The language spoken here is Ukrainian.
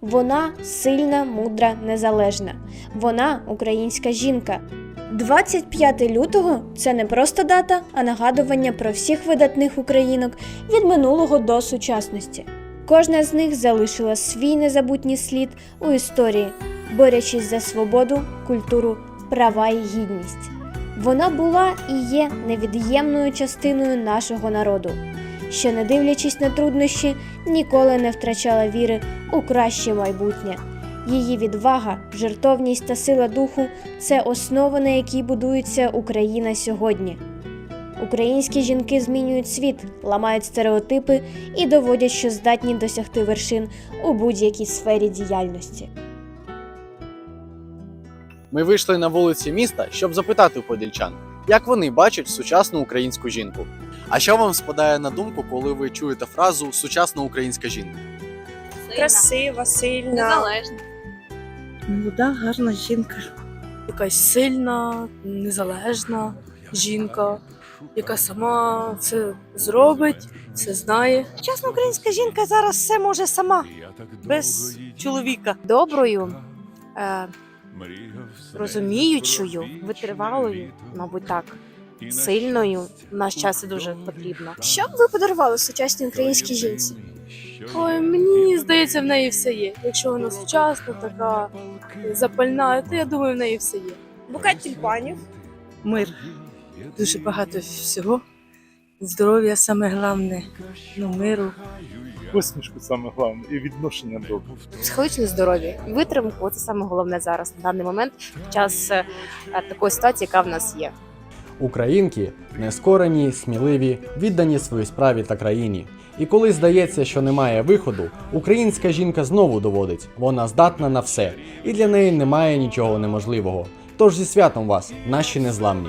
Вона сильна, мудра, незалежна. Вона українська жінка. 25 лютого це не просто дата, а нагадування про всіх видатних українок від минулого до сучасності. Кожна з них залишила свій незабутній слід у історії, борючись за свободу, культуру, права і гідність. Вона була і є невід'ємною частиною нашого народу, що, не дивлячись на труднощі, ніколи не втрачала віри у краще майбутнє. Її відвага, жертовність та сила духу це основа, на якій будується Україна сьогодні. Українські жінки змінюють світ, ламають стереотипи і доводять, що здатні досягти вершин у будь-якій сфері діяльності. Ми вийшли на вулиці міста, щоб запитати у подільчан, як вони бачать сучасну українську жінку. А що вам спадає на думку, коли ви чуєте фразу сучасна українська жінка? красива, сильна, Незалежна. молода, гарна жінка. Якась сильна, незалежна жінка, яка сама все зробить, все знає. Чесно, українська жінка зараз все може сама, без чоловіка. доброю, е, розуміючою, витривалою, мабуть, так, сильною. В наш час це дуже потрібно. Що б ви подарували сучасній українській жінці? Ой, мені здається, в неї все є. Якщо вона сучасна, така запальна, то я думаю, в неї все є. Букет тюльпанів. Мир. Дуже багато всього. Здоров'я саме головне. Ну, миру. Посмішку саме головне і відношення до Психологічне здоров'я, витримку це саме головне зараз на даний момент в час е, такої ситуації, яка в нас є. Українки нескорені, сміливі, віддані своїй справі та країні. І коли здається, що немає виходу, українська жінка знову доводить, вона здатна на все, і для неї немає нічого неможливого. Тож зі святом вас, наші незламні!